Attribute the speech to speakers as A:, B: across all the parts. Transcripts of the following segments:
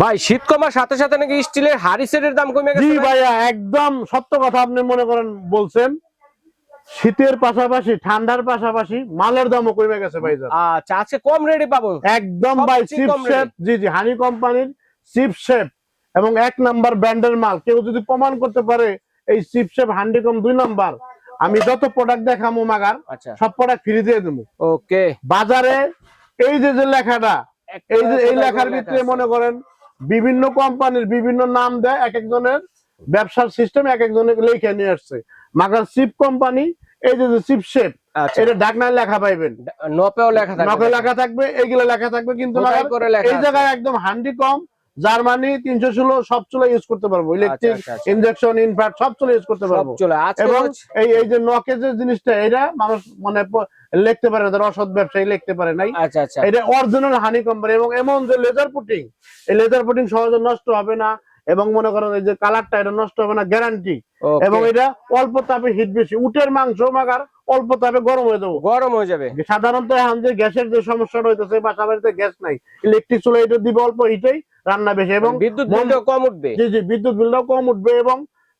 A: ভাই শীত কমার সাথে সাথে নাকি স্টিলের হাড়ি সেটের দাম কমে গেছে ভাই?
B: ভাইয়া একদম সত্য কথা আপনি মনে করেন বলছেন। শীতের পাশাপাশি ঠান্ডার পাশাপাশি মালের দামও কমে গেছে ভাই
A: আচ্ছা আজকে কম রেটে পাবো।
B: একদম ভাই
A: কম
B: চিপ শেপ জি জি হানি কোম্পানির চিপ শেপ এবং এক নাম্বার ব্র্যান্ডের মাল। কেউ যদি প্রমাণ করতে পারে এই চিপ শেপ হান্ডিকম দুই নাম্বার আমি যত প্রোডাক্ট দেখামো মাগার
A: আচ্ছা।
B: সব প্রোডাক্ট ফ্রি দিয়ে দেবো
A: ওকে
B: বাজারে এই যে যে লেখাটা এই যে এই লেখার ভিতরে মনে করেন বিভিন্ন কোম্পানির বিভিন্ন নাম দেয় এক একজনের ব্যবসার সিস্টেম এক একজনের লিখে নিয়ে আসছে। মাগার চিপ কোম্পানি এই যে চিপ শেপ
A: আচ্ছা।
B: এটা ডাকনায় লেখা পাইবেন।
A: নপেও লেখা থাকবে।
B: নপে লেখা থাকবে এইগুলো লেখা থাকবে কিন্তু এই জায়গায় একদম হান্ডি কম জার্মানি তিনশো ষোলো সব চুলা ইউজ করতে পারব। ইলেকট্রিক। ইনজেকশন ইনফ্যাক্ট সব চুলা ইউজ করতে পারব। এবং এই এই যে নকে যে জিনিসটা এটা মানুষ মানে লিখতে পারে না অসৎ ব্যবসায়ী লিখতে পারে নাই।
A: আচ্ছা আচ্ছা।
B: এটা অরিজিনাল হানি কোম্পানি এবং এমন যে লেজার পুটিং এই লেজার পুটিং সহজে নষ্ট হবে না এবং মনে করেন এই যে কালারটা এটা নষ্ট হবে না গ্যারান্টি এবং এটা অল্প তাপে হিট বেশি। উটের মাংস মাগার অল্প তাপে গরম হয়ে দেবো
A: গরম হয়ে যাবে।
B: সাধারণত এখন যে গ্যাসের যে সমস্যাটা হইতেছে বাসা বাড়িতে গ্যাস নাই। ইলেকট্রিক চুলা এটা দিবে অল্প হিটেই রান্না বেশি এবং
A: বিদ্যুৎ বিলটাও কম উঠবে।
B: জি জি বিদ্যুৎ বিলটাও কম উঠবে এবং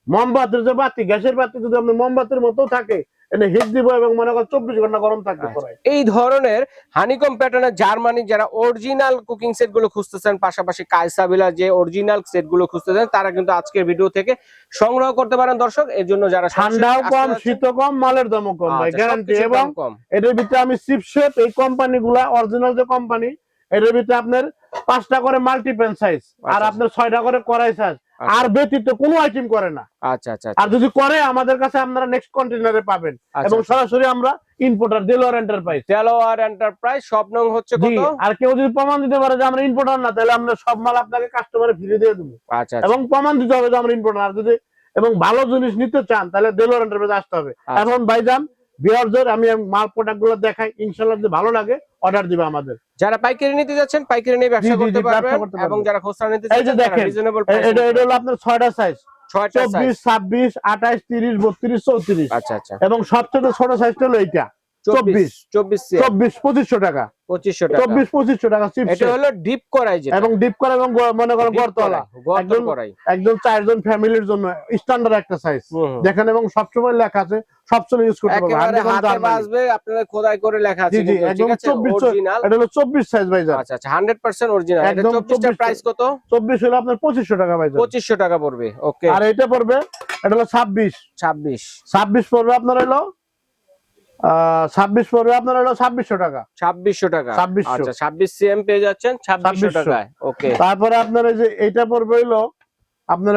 B: মোমবাতির যে বাতি গ্যাসের বাতি যদি আপনি মোমবাতির মতো থাকে এটা হিট দিব এবং মনে করেন চব্বিশ ঘণ্টা গরম থাকবে
A: আচ্ছা। এই ধরনের হানিকম প্যাটার্নের জার্মানি যারা অরিজিনাল কুকিং সেটগুলো খুঁজতেছেন পাশাপাশি কায়সাবিলা যে অরিজিনাল সেটগুলো খুঁজতেছেন তারা কিন্তু আজকের ভিডিও থেকে সংগ্রহ করতে পারেন দর্শক। এর জন্য যারা
B: ঠান্ডাও কম শীত কম মালের দামও কম ভাই
A: আচ্ছা,
B: গ্যারান্টি এবং
A: কম।
B: এটার ভিতরে আমি চিপশেপ এই কোম্পানি গুলা অরিজিনাল যে কোম্পানি এটার ভিতরে আপনার পাঁচটা করে মাল্টিপেন সাইজ আর
A: আচ্ছা।
B: আপনার ছয়টা করে কড়াই সাইজ
A: আচ্ছা।
B: আর ব্যতীত কোনো আইটেম করে না।
A: আচ্ছা আচ্ছা
B: আর যদি করে আমাদের কাছে আপনারা নেক্সট কন্টেনারে পাবেন।
A: আচ্ছা,
B: এবং
A: আচ্ছা।
B: সরাসরি আমরা ইম্পোর্টার দেলোয়ার এন্টারপ্রাইজ
A: তেলোয়ার এন্টারপ্রাইজ সব নং হচ্ছে কত?
B: আর কেউ যদি প্রমাণ দিতে পারে যে আমরা ইম্পোর্টার না তাহলে আমরা সব মাল আপনাকে কাস্টমারে ফিরে দিয়ে দেবো।
A: আচ্ছা আচ্ছা।
B: এবং প্রমাণ দিতে হবে যে আমরা ইম্পোর্টার আর যদি এবং ভালো জিনিস নিতে চান তাহলে দেলোয়ার এন্টারপ্রাইজ আসতে হবে।
A: আচ্ছা।
B: এখন ভাইজান বিয়ারদের আমি মাল প্রোডাক্টগুলো দেখাই ইনশাল্লাহ যদি ভালো লাগে অর্ডার দিবে আমাদের।
A: যারা পাইকারি নিতে যাচ্ছেন পাইকারি নিয়ে ব্যবসা করতে পারবেন। এবং যারা খুচরা নিতে
B: এই যে দেখেন, এটা এটা হলো আপনার ছয়টা সাইজ
A: ছয়টা size।
B: চব্বিশ ছাব্বিশ আঠাশ তিরিশ বত্রিশ চৌত্রিশ।
A: আচ্ছা আচ্ছা।
B: এবং সবচেয়ে ছোট সাইজটা হলো এইটা।
A: চব্বিশ। চব্বিশ
B: চব্বিশ পঁচিশশো টাকা।
A: পঁচিশশো টাকা।
B: চব্বিশ পঁচিশশো টাকা
A: এটা হলো ডিপ করাই
B: এবং ডিপ করা এবং মনে করেন গড়তলা
A: কড়াই, গর্তর
B: একদম-
A: কড়াই।
B: একদম চারজন ফ্যামিলির জন্য স্ট্যান্ডার্ড একটা সাইজ
A: হুম, হুম।
B: দেখেন এবং সবসময় লেখা আছে সবসময় ইউজ করতে পারবেন।
A: একেবারে
B: 100%
A: হাতে
B: জার্মানি।
A: বাজবে আপনাদের খোদাই করে লেখা আছে
B: জি একদম এটা হলো সাইজ ভাই
A: আচ্ছা আচ্ছা হান্ড্রেড পার্সেন্ট অরিজিনাল এটা
B: একদম
A: চব্বিশটার
B: 24
A: প্রাইস কত?
B: হলো আপনার টাকা ভাই
A: টাকা পড়বে ওকে
B: আর এটা পড়বে এটা হলো ছাব্বিশ।
A: ছাব্বিশ।
B: ছাব্বিশ পড়বে আপনার হলো ছাব্বিশ পড়বে আপনার হলো ছাব্বিশশো টাকা।
A: ছাব্বিশশো টাকা।
B: 2600
A: আচ্ছা ছাব্বিশ সিএম পেয়ে যাচ্ছেন ছাব্বিশশো টাকায়। ওকে।
B: তারপরে আপনার এই যে এইটা পড়বে হইল আপনার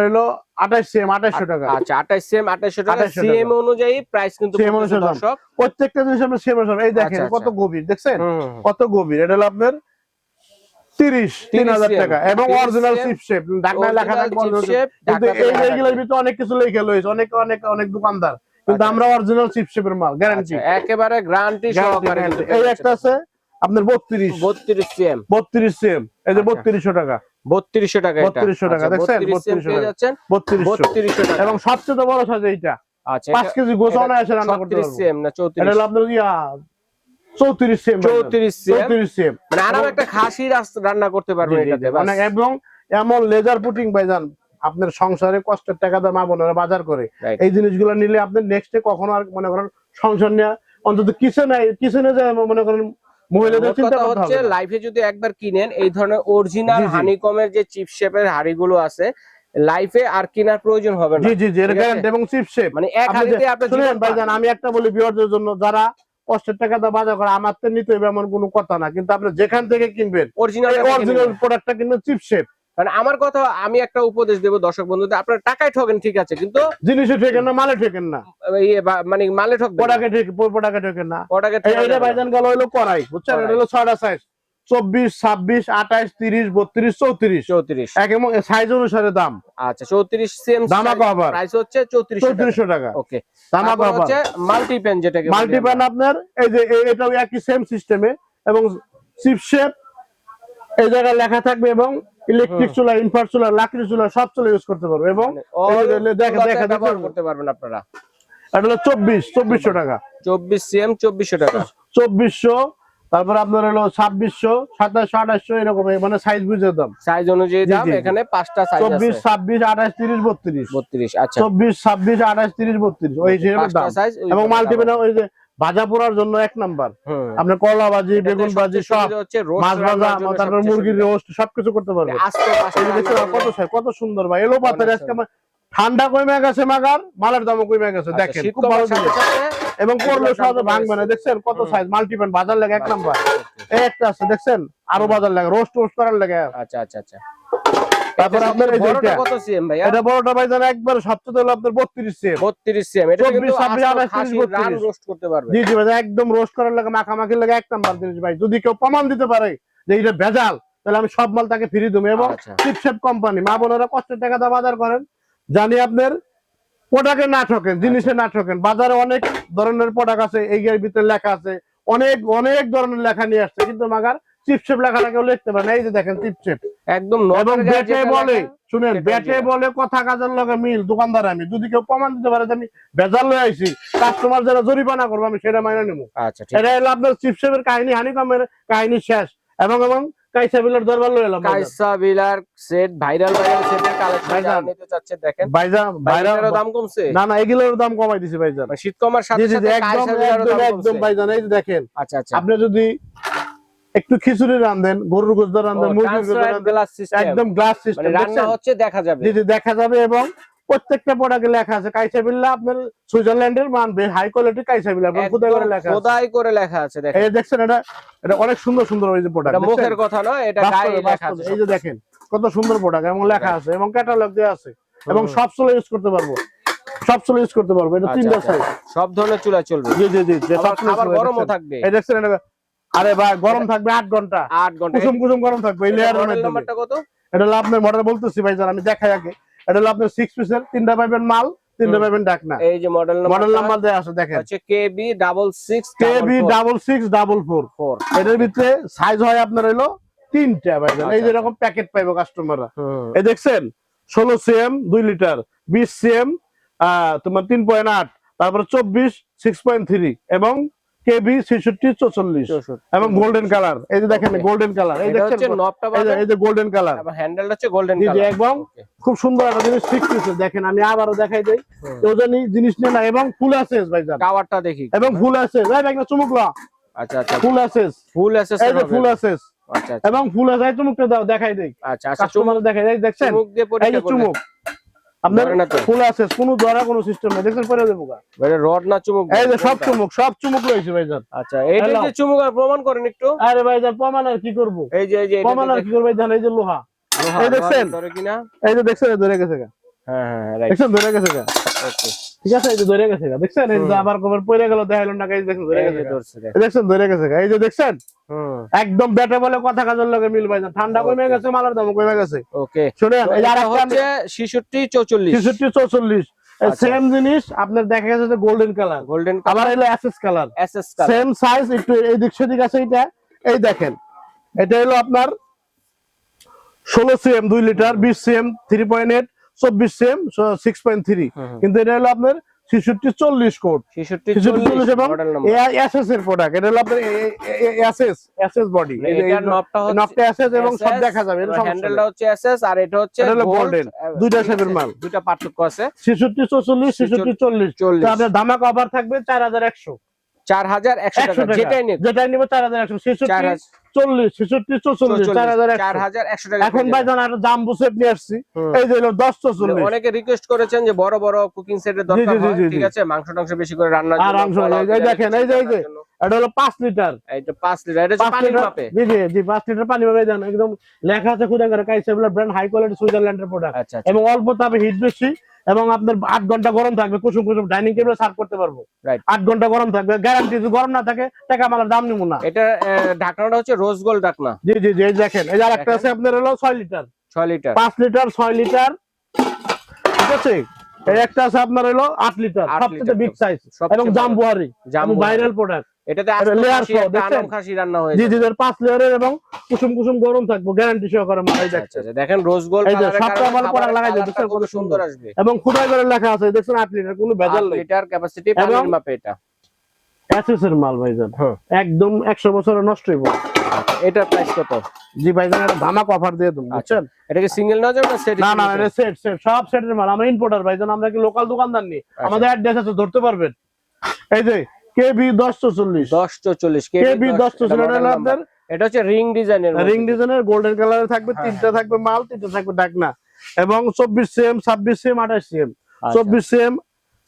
B: সিএম আঠাইশশো টাকা।
A: আচ্ছা আঠাশ সিএম আঠাশশো টাকা।
B: 2800
A: সিএম অনুযায়ী প্রাইস কিন্তু দর্শক।
B: প্রত্যেকটা জিনিস আমরা এই দেখেন
A: আচ্ছা,
B: কত। গভীর দেখছেন। কত গভীর। এটা হলো আপনার তিরিশ তিন হাজার টাকা। এবং অরিজিনাল
A: cm,
B: চিপ শেপ ঢাকনায় লেখা থাকবে। কিন্তু এইগুলোর ভিতরে অনেক কিছু লেখা লইছে অনেক অনেক অনেক দোকানদার। কিন্তু
A: আচ্ছা।
B: আমরা অরিজিনাল চিপ শেপের মাল গ্যারান্টি
A: আচ্ছা, একেবারে গ্যারান্টি সহকারে
B: এই একটা আছে আপনার বত্রিশ।
A: বত্রিশ সিএম
B: বত্রিশ সিএম এই যে
A: আচ্ছা।
B: বত্রিশশো টাকা।
A: বত্রিশশো টাকা এটা।
B: 3200 টাকা,
A: আচ্ছা,
B: দেখছেন? 3200 টাকা।
A: যাচ্ছেন।
B: এবং সবচেয়ে বড় সাইজ এইটা।
A: আচ্ছা
B: পাঁচ কেজি গোছানো এসে রান্না করতে
A: সিএম না
B: এটা আপনার ইয়া চৌত্রিশ সিএম
A: চৌত্রিশ সিএম
B: চৌত্রিশ সিএম
A: মানে আরাম একটা খাসি রান্না করতে পারবেন এটাতে
B: এবং এমন লেজার পুটিং ভাইজান। আপনার সংসারে কষ্টের টাকা দিয়ে মা বোনেরা বাজার করে. এই জিনিসগুলো নিলে আপনি নেক্সটে কখনো আর মনে করেন সংসার নিয়ে অন্তত কিচেনে কিচেনে যায় মনে করেন মহিলাদের চিন্তা
A: হচ্ছে লাইফে যদি একবার কিনেন এই ধরনের অরিজিনাল। হানিকমের যে চিপ শেপের হাড়িগুলো আছে লাইফে আর কেনার প্রয়োজন হবে না
B: জি জি জি এর
A: ঠিক আছে?
B: গ্যারান্টি এবং চিপ শেপ
A: মানে এক
B: আপনি
A: হাড়িতে
B: যে- শুনেন ভাইজান আমি একটা বলি জন্য যারা কষ্টের টাকা দিয়ে বাজার করে আমার তো নিতে হবে এমন কোনো কথা না কিন্তু আপনি যেখান থেকে কিনবেন
A: অরিজিনাল
B: অরিজিনাল প্রোডাক্টটা কিনবেন চিপ শেপ
A: কারণ আমার কথা আমি একটা উপদেশ দেবো দর্শক বন্ধুদের আপনার টাকায় ঠকেন ঠিক আছে কিন্তু
B: জিনিসে ঠেকেন না মালে ঠেকেন না।
A: মানে মালে
B: ঠেক প্রোডাক্টে ঠেকেন না। এইটা ভাইজান গেল হইল কড়াই বুঝছেন। এটা হলো ছয়টা সাইজ চব্বিশ ছাব্বিশ আঠাইশ তিরিশ বত্রিশ চৌত্রিশ।
A: চৌত্রিশ।
B: এক এবং সাইজ অনুসারে দাম।
A: আচ্ছা চৌত্রিশ। প্রাইস হচ্ছে চৌত্রিশ
B: চৌত্রিশশো টাকা।
A: ওকে
B: দামাকো
A: তারপর হচ্ছে মাল্টি যেটাকে
B: মাল্টিপ্যান আপনার এই যে এটাও একই সেম সিস্টেমে এবং চিপ শেপ এই জায়গায় লেখা থাকবে এবং ইলেকট্রিক চুলা ইনফার চুলা লাকড়ি চুলা সব চুলা ইউজ করতে পারবে এবং
A: মানে
B: দেখা দেখা
A: ব্যবহার করতে পারবেন আপনারা।
B: এটা হলো চব্বিশ চব্বিশশো টাকা।
A: চব্বিশ সিএম চব্বিশশো টাকা।
B: চব্বিশশো তারপর আপনার হলো ছাব্বিশশো সাতাশশো আঠাশশো এরকম মানে সাইজ বুঝে দাম।
A: সাইজ অনুযায়ী দাম। এখানে পাঁচটা সাইজ
B: চব্বিশ ছাব্বিশ আঠাশ তিরিশ বত্রিশ।
A: 32 আচ্ছা।
B: চব্বিশ ছাব্বিশ আঠাশ তিরিশ বত্রিশ ওই হিসেবে দাম। এবং মাল্টিপেনা ওই যে ভাজা পোড়ার জন্য এক নাম্বার। আপনার কলা ভাজি বেগুন ভাজি সব মাছ ভাজা তারপর মুরগির রোস্ট সবকিছু করতে পারবে। কত কত সুন্দর ভাই। এলো পাতার আজকে ঠান্ডা কমে গেছে মাগার? মালের দামও কমে গেছে
A: আচ্ছা,
B: দেখেন খুব ভালো এবং করলে সহজে ভাঙবে না। দেখছেন কত সাইজ মাল্টিপেন বাজার লাগে এক নাম্বার। এই একটা আছে দেখছেন? আরও বাজার লাগে রোস্ট টোস্ট করার লাগে।
A: আচ্ছা আচ্ছা আচ্ছা।
B: তারপর আপনার
A: বড়টা কত সিএম ভাইয়া?
B: এটা বড়টা ভাই জানেন একবার সবচেয়ে হলো আপনার বত্রিশ সেম
A: 32 সিএম। এটা কিন্তু
B: 26, 28, 32
A: রান রোস্ট করতে পারবে।
B: জি জি ভাই একদম রোস্ট করার লাগে এক নাম্বার জিনিস ভাই। যদি কেউ প্রমাণ দিতে পারে যে এটা ভেজাল তাহলে আমি সব মাল তাকে ফ্রি দেবো। এবং
A: আচ্ছা।
B: চিপসেপ কোম্পানি মা বোনেরা কষ্টের টাকা দিয়ে বাজার করেন। জানি আপনার প্রোডাক্টে না ঠকেন জিনিসে না ঠকেন। বাজারে অনেক ধরনের প্রোডাক্ট আছে এই ভিতরে লেখা আছে। অনেক অনেক ধরনের লেখা নিয়ে আসছে। কিন্তু মাগার চিপসেপ লেখাটা কেউ লিখতে পারে না। এই যে দেখেন চিপসেপ
A: একদম
B: বলে শুনেন বেটে বলে কথা কাজের লগে মিল দোকানদার আমি। যদি কেউ প্রমাণ দিতে পারে আমি ভেজাল লয়ে আইছি কাস্টমার যারা জরিমানা করব আমি সেটা মাইনে নেব।
A: আচ্ছা
B: এটা হলো আপনার চিপসেপের কাহিনী হানিকমের কাহিনী শেষ। এবং এবং কাইসাবিলের দরবার লয়ে এলাম
A: কাইসা বিলার সেট ভাইরাল ভাইরাল সেটের কালেকশন
B: ভাইজান।
A: দেখেন। ভাইরালের দাম কমছে?
B: না না এগুলোর দাম কমাই দিছি ভাইজান।
A: মানে শীত কমার সাথে
B: জি জি,
A: সাথে
B: একদম একদম
A: দাম
B: একদম
A: কমছে।
B: ভাইজান এই দেখেন।
A: আচ্ছা আচ্ছা।
B: আপনি যদি একটু খিচুড়ি রান্ধেন গরুর গোস্ত রান্ধেন মুরগির গোস্ত রান্ধেন একদম গ্লাস
A: মানে
B: সিস্টেম
A: রান্না হচ্ছে দেখা যাবে।
B: জি দেখা যাবে এবং প্রত্যেকটা প্রোডাক্টে লেখা আছে কাইসাবিল্লা আপনার সুইজারল্যান্ডের মানবে হাই কোয়ালিটি কাইসাবিল্লা আপনার খুদে করে লেখা আছে।
A: খোদাই করে লেখা আছে দেখেন।
B: এই দেখছেন এটা এটা অনেক সুন্দর সুন্দর ওই যে প্রোডাক্ট
A: এটা মুখের কথা নয় এটা গায়ে লেখা আছে
B: এই যে দেখেন কত সুন্দর প্রোডাক্ট এবং লেখা আছে এবং ক্যাটালগ দেওয়া আছে এবং সব চলে ইউজ করতে পারব। সব চলে ইউজ করতে পারব এটা
A: আচ্ছা,
B: তিনটা
A: আচ্ছা।
B: সাইজ
A: সব ধরনের চুলা চলবে।
B: জি জি জি সব
A: খাবার গরমও থাকবে।
B: এই দেখছেন এটা আরে ভাই গরম থাকবে আট ঘণ্টা।
A: আট ঘণ্টা।
B: কুসুম কুসুম গরম থাকবে এই লেয়ারের
A: মডেল
B: মধ্যে।
A: নাম্বারটা কত?
B: এটা হলো আপনার মডেল বলতেছি ভাইজান আমি দেখাই আগে। এটা হলো আপনার সিক্স পিসের তিনটা পাইবেন মাল তিনটা
A: হুম।
B: পাইবেন ডাকনা।
A: এই যে মডেল
B: মডেল
A: নাম্বার
B: আছে দেখেন।
A: কেবি
B: কেবি এটার ভিতরে সাইজ হয় আপনার হলো তিনটা ভাই জান। এই
A: আচ্ছা,
B: যে এরকম প্যাকেট পাইবো কাস্টমাররা
A: হুম।
B: এই দেখছেন ষোলো সিএম দুই লিটার সিএম তোমার তিন পয়েন্ট আট তারপরে চব্বিশ সিক্স পয়েন্ট থ্রি এবং কেবি ছেষট্টি চৌচল্লিশ। এবং গোল্ডেন কালার এই যে দেখেন. গোল্ডেন কালার এই দেখছেন এই যে- গোল্ডেন কালার
A: হ্যান্ডেলটা হচ্ছে গোল্ডেন কালার
B: এবং খুব সুন্দর একটা জিনিস ঠিক আছে দেখেন আমি আবারও দেখাই দেই। কেউ জানি জিনিস নিয়ে না। এবং ফুল অ্যাসেস ভাইজান।
A: কাভারটা দেখি।
B: এবং ফুল অ্যাসেস এই ব্যাগটা চুমুকলা
A: আচ্ছা আচ্ছা।
B: ফুল অ্যাসেস
A: ফুল অ্যাসেস
B: এই যে ফুল অ্যাসেস
A: আচ্ছা আচ্ছা।
B: এবং ফুল অ্যাসেস চুমুকটা দাও দেখাই দেই।
A: আচ্ছা আচ্ছা চুমুক।
B: দেখাই দেই। দেখছেন?
A: চুমুক দিয়ে করলে
B: চুমুক। আপনার ফুল অ্যাসেস কোনো ধরা কোনো সিস্টেম নেই। দেখছেন পরে দেবো গা।
A: রড না চুমুক?
B: এই যে সব চুমুক সব চুমুক রয়েছে ভাইজান।
A: আচ্ছা এইটা যে চুমুক আর প্রমাণ করেন একটু।
B: আরে ভাইজান প্রমাণ আর কি করব?
A: এই যে এই যে
B: প্রমাণ আর কি করব ভাইজান এই যে লোহা। এই দেখছেন?
A: ধরে কিনা?
B: এই যে দেখছেন ধরে গেছে গা।
A: হ্যাঁ হ্যাঁ রাইট
B: দেখছেন ধরে গেছে
A: ওকে
B: ঠিক আছে এই যে ধরে গেছে দেখছেন? এই যে আবার কবার পড়ে গেল দেখাইলো না এই যে দেখছেন ধরে গেছে দেখছেন ধরে গেছে এই যে দেখছেন? একদম বলে কথা কাজের লগে মিল ভাইজান ঠান্ডা কমে গেছে মালার দাম কমে গেছে।
A: ওকে
B: শুনেন এই যে আরেকটা
A: হচ্ছে 66 44
B: ছেষট্টি চৌচল্লিশ।
A: আচ্ছা।
B: সেম জিনিস আপনার দেখা গেছে যে গোল্ডেন কালার
A: গোল্ডেন কালার
B: এলো assess colour
A: SS colour
B: same size একটু এই দিক সেদিক আছে এটা। এই দেখেন এটা হলো আপনার ষোলো সিএম দুই লিটার বিশ সিএম থ্রি পয়েন্ট এইট চব্বিশ সেম সিক্স পয়েন্ট থ্রি কিন্তু এটা হলো আপনার ছেষট্টি চল্লিশ কোড
A: 66
B: ছেষট্টি চল্লিশ এবং এসএস এর প্রোডাক্ট এটা হলো আপনার এসএস এসএস বডি
A: নবটা
B: এসএস এবং সব দেখা যাবে
A: হ্যান্ডেলটা হচ্ছে এসএস আর এটা হচ্ছে
B: golden, দুইটা
A: আছে?
B: মাল।
A: দুইটা পার্থক্য আছে।
B: ছেষট্টি চৌচল্লিশ ছেষট্টি চল্লিশ।
A: 40
B: আপনার ধামাক অফার থাকবে চার হাজার একশো।
A: 4100
B: একশো
A: টাকা
B: টাকা।
A: যেটাই নিন
B: যেটাই নিবো চার হাজার একশো চল্লিশ ছেষট্টি চৌচল্লিশ চার হাজার একশো।
A: টাকা
B: এখন
A: পেয়ে
B: ভাই জান একটা জাম্বু সেট নিয়ে আসছি। এই যে দশ চল্লিশ।
A: অনেকে রিকোয়েস্ট করেছেন যে বড় বড় কুকিং সেটের দরকার ঠিক আছে? মাংস টাংস বেশি করে
B: আর মাংস,
A: বিরিয়ানি
B: দেখেন, এই যে। এটা হলো পাঁচ লিটার।
A: এইটা 5 লিটার এটা
B: পাঁচ
A: পানির
B: লিটার
A: মাপে।
B: জি জি জি পাঁচ লিটার পানি পাবে জান একদম লেখা আছে খুদা করে ব্র্যান্ড হাই কোয়ালিটি সুইজারল্যান্ডের প্রোডাক্ট
A: আচ্ছা আচ্ছা।
B: এবং অল্প তাপে হিট বেশি। এবং আপনার আট ঘণ্টা গরম থাকবে কুসুম কুসুম ডাইনিং টেবিলে সার্ভ করতে পারব। আট ঘণ্টা গরম থাকবে গ্যারান্টি যদি গরম না থাকে টাকা আমার দাম নিবো না।
A: এটা ঢাকনাটা হচ্ছে রোজ গোল্ড ঢাকনা।
B: জি জি জি এই দেখেন এই যে আরেকটা আছে আপনার হলো ছয় লিটার।
A: ছয় লিটার।
B: পাঁচ লিটার ছয় লিটার ঠিক আছে? এই একটা আছে আপনার হলো আট লিটার সবচেয়ে বিগ সাইজ এবং। জাম্বুয়ারি
A: জাম্বো
B: ভাইরাল প্রোডাক্ট
A: এটাতে
B: এটা
A: আস্ত
B: layer
A: খাসি
B: সহ,
A: একটা
B: দেখছেন?
A: আলম খাসি রান্না
B: জি জি এর পাঁচ লেয়ারের এবং কুসুম কুসুম গরম থাকব গ্যারান্টি সহকারে
A: আচ্ছা, আচ্ছা, দেখেন রোজ গোল্ড কালারের
B: লাগাই কত
A: সুন্দর। আসবে।
B: এবং খুদাই করে লেখা আছে দেখছেন আট লিটার কোনো ভেজাল নেই।
A: লিটার ক্যাপাসিটি পানির মাপে এটা।
B: এসএস মাল ভাইজান।
A: হ্যাঁ।
B: একদম একশো বছরের নষ্ট হইব।
A: এটার প্রাইস কত?
B: জি ভাইজান এটা ধামাক অফার দিয়ে দেবো বুঝছেন?
A: এটা কি সিঙ্গেল না যাবে সেট
B: না না এটা সেট সেট সব সেটের মাল। আমরা ইম্পোর্টার ভাইজান আমরা কি লোকাল দোকানদার নি?
A: আচ্ছা।
B: আমাদের অ্যাড্রেস আছে ধরতে পারবেন? এই যে কেবি দশ চল্লিশ
A: দশ চল্লিশ
B: কেবি দশ চল্লিশ আপনার
A: এটা হচ্ছে রিং ডিজাইনের
B: রিং ডিজাইনের গোল্ডেন কালারে থাকবে
A: হ্যাঁ,
B: তিনটা থাকবে মাল তিনটা থাকবে ডাকনা। এবং চব্বিশ সিএম ছাব্বিশ সিএম আঠাশ সিএম।
A: আচ্ছা।
B: চব্বিশ সিএম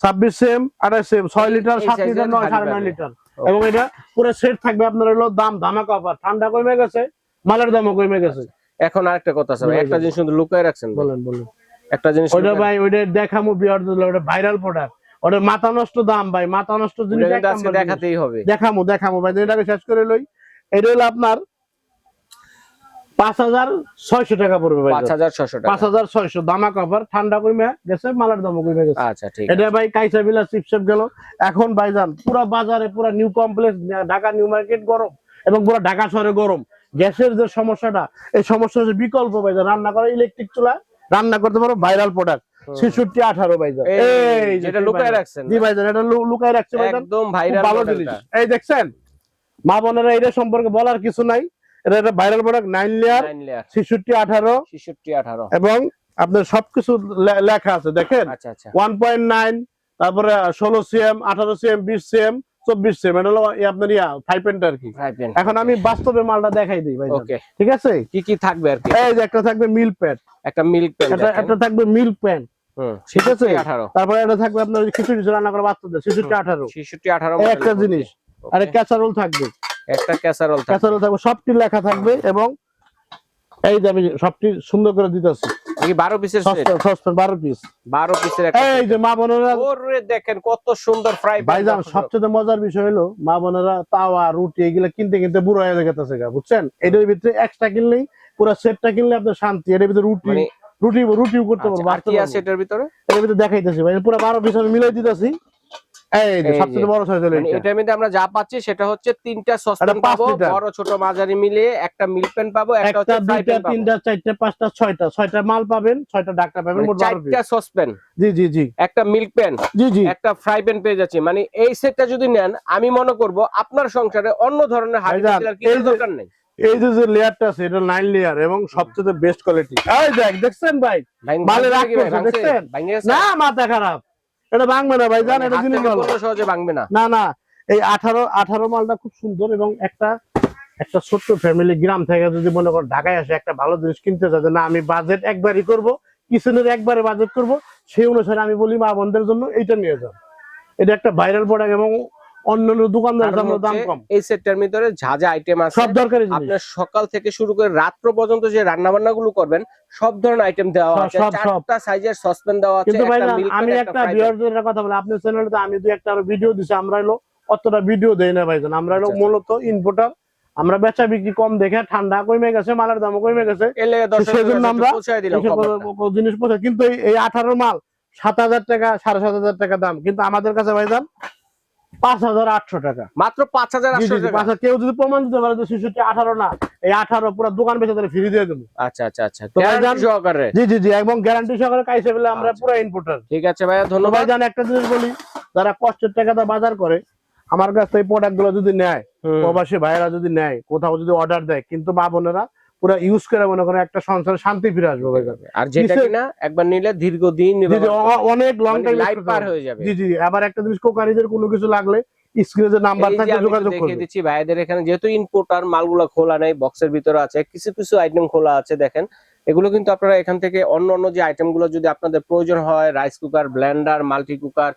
B: ছাব্বিশ সিএম আঠাশ সিএম ছয় লিটার
A: এই
B: সাত লিটার
A: এর
B: নয়
A: ভারী
B: সাড়ে নয়
A: পাবে।
B: লিটার। এবং এটা পুরো সেট থাকবে আপনার হলো দাম ধামাকা অফার ঠান্ডা কমে গেছে মালের দামও কমে গেছে।
A: এখন আরেকটা কথা আছে একটা জিনিস শুধু লুকায় রাখছেন
B: বলেন বলেন।
A: একটা জিনিস
B: ওইটা ভাই ওইটা দেখামো বিয়ার ওটা ভাইরাল প্রোডাক্ট ওটা মাথা নষ্ট দাম ভাই মাথা নষ্ট জিনিস।
A: দেখাতেই হবে।
B: দেখামো দেখামো ভাই এটাকে শেষ করে লই। এটা হলো আপনার পাঁচ হাজার ছয়শো টাকা পড়বে ভাই।
A: পাঁচ হাজার ছশো
B: পাঁচ হাজার ছয়শো দামা কভার ঠান্ডা কমে গেছে মালের দামও কমে গেছে।
A: আচ্ছা ঠিক
B: এটা ভাই কাইসা বিলা চিপসেপ গেল। এখন ভাইজান পুরো বাজারে পুরো new complex Dhaka new market গরম এবং পুরো ঢাকা শহরে গরম। গ্যাসের যে সমস্যাটা এই সমস্যা হচ্ছে বিকল্প ভাইজান রান্না করা ইলেকট্রিক চুলা রান্না করতে পারো ভাইরাল প্রোডাক্ট ছেষট্টি আঠারো ভাইজান।
A: এই
B: এই
A: যেটা লুকায় রাখছেন
B: জি ভাইজান এটা লুকায় রাখছে
A: একদম ভাইরাল
B: ভালো জিনিস। এই দেখছেন? মা বোনেরা এটা সম্পর্কে বলার কিছু নাই। এটা একটা ভাইরাল প্রোডাক্ট নাইন লেয়ার ছেষট্টি আঠারো।
A: ছেষট্টি আঠারো।
B: এবং আপনার সবকিছু লেখা আছে দেখেন?
A: আচ্ছা আচ্ছা।
B: ওয়ান পয়েন্ট নাইন তারপরে ষোলো সিএম আঠারো সিএম বিশ সিএম চব্বিশ সিএম এটা হলো আপনার ইয়া ফাইভ আর কি। এখন আমি বাস্তবে মালটা দেখাই দিই ভাই
A: ওকে
B: ঠিক আছে?
A: কি কি থাকবে আর কি?
B: এই যে একটা থাকবে মিল প্যাড
A: একটা মিল্ক
B: একটা একটা থাকবে মিল প্যান ঠিক আছে তারপরে এটা থাকবে আপনার খিচুড়ি রান্না করা বাচ্চাদের ছেষট্টি আঠারো।
A: ছেষট্টি আঠারো
B: একটা জিনিস আর ক্যাসারোল থাকবে।
A: একটা ক্যাসারোল
B: ক্যাসারোল থাকবে সবটি লেখা থাকবে এবং এই যে আমি সবটি সুন্দর করে দিতেছি।
A: পিসের
B: পিস এই যে মা বোনেরা
A: ওরে দেখেন কত সুন্দর ফ্রাই
B: ভাইজান সবচেয়ে মজার বিষয় হলো মা বোনেরা তাওয়া রুটি এগুলা কিনতে কিনতে বুড়ো হয়ে গেছে বুঝছেন? এটার ভিতরে এক্সট্রা কিনলেই পুরো সেটটা কিনলে আপনার শান্তি এটার ভিতরে রুটি
A: মানে
B: রুটি রুটিও করতে পারব
A: আর কি আছে এটার ভিতরে?
B: এটার ভিতরে দেখাইতেছি ভাই পুরো বারো পিস আমি মিলাই দিতেছি। এই যে সবচেয়ে বড় সাইজ হলো
A: মানে এটার মধ্যে আমরা যা পাচ্ছি সেটা হচ্ছে তিনটা সসপ্যান পাবো বড় ছোট মাঝারি মিলিয়ে একটা মিল্ক প্যান পাবো একটা
B: একটা
A: হচ্ছে ফ্রাই প্যান পাবো।
B: তিনটা চারটা পাঁচটা ছয়টা ছয়টা মাল পাবেন ছয়টা ডাক্তার পাবেন
A: মানে
B: মোট
A: চারটা সসপ্যান
B: জি জি জি।
A: একটা মিল্ক প্যান
B: জি জি।
A: একটা ফ্রাই প্যান পেয়ে যাচ্ছি। মানে এই সেটটা যদি নেন আমি মনে করব আপনার সংসারে অন্য ধরনের হাড়ি দরকার নেই।
B: এই যে যে লেয়ারটা আছে এটা নাইন লেয়ার এবং সবচেয়ে বেস্ট কোয়ালিটি এই দেখ দেখছেন ভাই? মালে
A: ভাঙছে?
B: দেখছেন? না মাথা খারাপ। এটা ভাঙবে না ভাই জান
A: মানে
B: এটা জিনিস ভালো
A: সহজে ভাঙবে না।
B: না না এই আঠারো আঠারো মালটা খুব সুন্দর এবং একটা একটা ছোট্ট ফ্যামিলি গ্রাম থেকে যদি মনে করো ঢাকায় আসে একটা ভালো জিনিস কিনতে যে না আমি বাজেট একবারই করব কিচেনের একবারে বাজেট করব সেই অনুসারে আমি বলি মা বোনদের জন্য এইটা নিয়ে যান এটা একটা ভাইরাল প্রোডাক্ট এবং অন্যান্য দোকানদার দাম কম।
A: এই সেটটার ভিতরে যা যা আইটেম আছে
B: সব দরকারি
A: আপনার সকাল থেকে শুরু করে রাত্র পর্যন্ত যে রান্না বান্না গুলো করবেন সব ধরনের আইটেম দেওয়া আছে। চারটা সাইজের সসপ্যান দেওয়া আছে
B: আমি একটা বিয়ারদের কথা বলি আপনার চ্যানেলে আমি দুই একটা ভিডিও দিছি আমরা হলো অতটা ভিডিও দেই না ভাইজান আমরা হলো
A: আচ্ছা, আচ্ছা।
B: মূলত ইনপুটার আমরা বেচা বিক্রি কম দেখে ঠান্ডা কমে গেছে মালের দামও কমে গেছে। সেজন্য আমরা। জিনিস পৌঁছে কিন্তু এই আঠারো মাল সাত হাজার টাকা সাড়ে সাত হাজার টাকা দাম। কিন্তু আমাদের কাছে ভাইজান পাঁচ হাজার আটশো টাকা।
A: মাত্র পাঁচ হাজার
B: কেউ যদি প্রমাণ দিতে পারে যে শিশুটি আঠারো না এই আঠারো পুরো দোকান বেচে তাহলে ফ্রি দিয়ে দেবো।
A: আচ্ছা আচ্ছা আচ্ছা। সহকারে?
B: জি জি জি এবং গ্যারান্টি সহকারে কাইসে বলে আমরা। পুরো
A: ঠিক আছে ভাইয়া ধন্যবাদ।
B: একটা জিনিস বলি যারা কষ্টের টাকাটা বাজার করে আমার কাছ থেকে প্রোডাক্টগুলো যদি নেয়। প্রবাসী ভাইয়েরা যদি নেয় কোথাও যদি অর্ডার দেয় কিন্তু মা বোনেরা পুরো ইউজ করে মনে করেন একটা সংসারে শান্তি ফিরে আসবে
A: আর যেটা কিনা একবার নিলে দীর্ঘদিন
B: অনেক লং টাইম
A: লাইফ পার হয়ে যাবে।
B: জি জি আবার একটা জিনিস কোকারিজের কোনো কিছু লাগলে স্ক্রিনে যে নাম্বার
A: এই যে
B: থাকবে
A: আমি একটু
B: যোগাযোগ
A: দেখিয়ে দিচ্ছি ভাইদের এখানে যেহেতু ইনপুটার মালগুলো খোলা নেই বক্সের ভিতরে আছে কিছু কিছু আইটেম খোলা আছে দেখেন। এগুলো কিন্তু আপনারা এখান থেকে অন্য অন্য যে আইটেমগুলো যদি আপনাদের প্রয়োজন হয় rice cooker blender multi cooker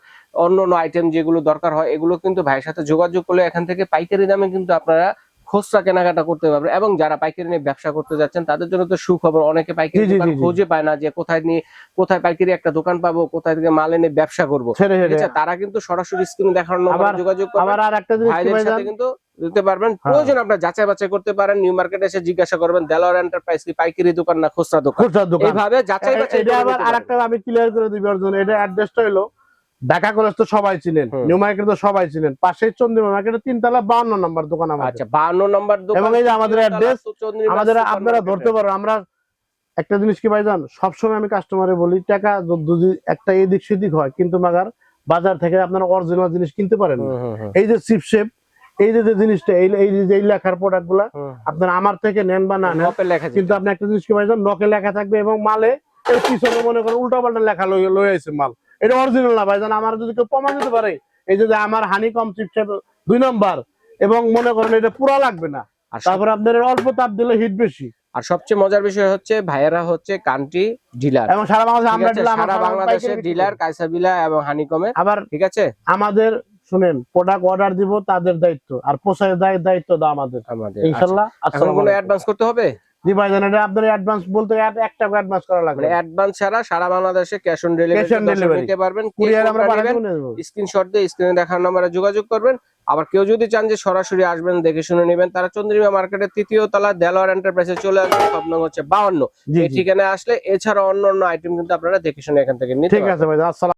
A: অন্য অন্য আইটেম যেগুলো দরকার হয় এগুলো কিন্তু ভাইয়ের সাথে যোগাযোগ করলে এখান থেকে পাইকারি দামে কিন্তু আপনারা খুচরা কেনাকাটা করতে পারবেন এবং যারা পাইকারি নিয়ে ব্যবসা করতে যাচ্ছেন তাদের জন্য তো সুখবর। অনেকে পাইকারি। খুঁজে পায় না যে কোথায় নিয়ে কোথায় পাইকারি একটা দোকান পাবো কোথায় থেকে মাল এনে ব্যবসা করব। তারা কিন্তু সরাসরি স্ক্রিনে দেখানোর নম্বরে যোগাযোগ করবে কিন্তু দিতে পারবেন।
B: হ্যাঁ।
A: প্রয়োজন আপনার যাচাই বাছাই করতে পারেন নিউ মার্কেটে এসে জিজ্ঞাসা করবেন দেলোয়ার এন্টারপ্রাইজ কি পাইকারি দোকান না খুচরা দোকান?
B: খুচরা দোকান।
A: এইভাবে যাচাই বাছাই
B: এটা আবার আরেকটা আমি ক্লিয়ার করে দিবি অর্জুন এটা অ্যাড্রেসটা হলো ঢাকা কলেজ তো সবাই চিনেন নিউ মার্কেট তো সবাই চিনেন পাশেই চন্দ্রিমা মার্কেটে তিনতলা বাউন্ন নম্বর দোকান। আমাদের।
A: আচ্ছা বান্ন নম্বর দোকান
B: এবং এই যে আমাদের
A: চন্দ্রিমা
B: আমাদের আপনারা ধরতে পারো আমরা একটা জিনিস কি ভাই জান সবসময় আমি কাস্টমারে বলি টাকা যদি একটা এদিক সেদিক হয় কিন্তু মাগার বাজার থেকে আপনারা অরিজিনাল জিনিস কিনতে পারেন এই যে চিপশেপ এই যে জিনিসটা এই এই যে- এই লেখার
A: প্রোডাক্টগুলা।
B: আপনারা আমার থেকে নেন বা না নেন
A: লেখা
B: কিন্তু আপনি একটা জিনিস কি পাইছেন নকে লেখা থাকবে এবং মালে এই পিছনে মনে করেন উল্টা পাল্টা লেখা লই লই আইছে মাল। এটা অরিজিনাল না ভাইজান আমার যদি কেউ প্রমাণ দিতে পারে এই যে আমার হানি কম চিপসেট দুই নম্বর এবং মনে করেন এটা পুরা লাগবে না
A: আর
B: তারপর আপনার অল্প তাপ দিলে হিট বেশি।
A: আর সবচেয়ে মজার বিষয় হচ্ছে ভাইয়েরা হচ্ছে কান্ট্রি ডিলার
B: এবং সারা বাংলাদেশে আমরা দিলাম
A: সারা বাংলাদেশের ডিলার কাইসাবিলা এবং হানিকমের
B: আবার
A: ঠিক আছে?
B: আমাদের শুনেন প্রোডাক্ট অর্ডার দিব তাদের দায়িত্ব আর পোষায় দায়িত্ব দাও আমাদের।
A: আমাদের
B: ইনশাল্লাহ
A: আচ্ছা। কোনো। অ্যাডভান্স করতে হবে?
B: জি ভাইজান এটা আপনার অ্যাডভান্স বলতে এক- এক টাকা অ্যাডভান্স করা লাগবে।
A: মানে অ্যাডভান্স ছাড়া সারা বাংলাদেশে cash on delivery
B: Cash on delivery।
A: নিতে পারবেন
B: কুরিয়ার আমরা পাঠাতে নিয়ে
A: স্ক্রিনশট দিয়ে স্ক্রিনে দেখার নম্বরে যোগাযোগ করবেন। আবার কেউ যদি চান যে সরাসরি আসবেন দেখে শুনে নেবেন তারা চন্দ্রিমা মার্কেটের তৃতীয় তলা দেলোয়ার এন্টারপ্রাইজে চলে আসবেন সব নং হচ্ছে বাউন্ন। এই ঠিকানায় আসলে এছাড়া অন্য অন্য আইটেম কিন্তু আপনারা দেখে শুনে এখান থেকে নিতে
B: ঠিক আছে ভাই আসসালাম।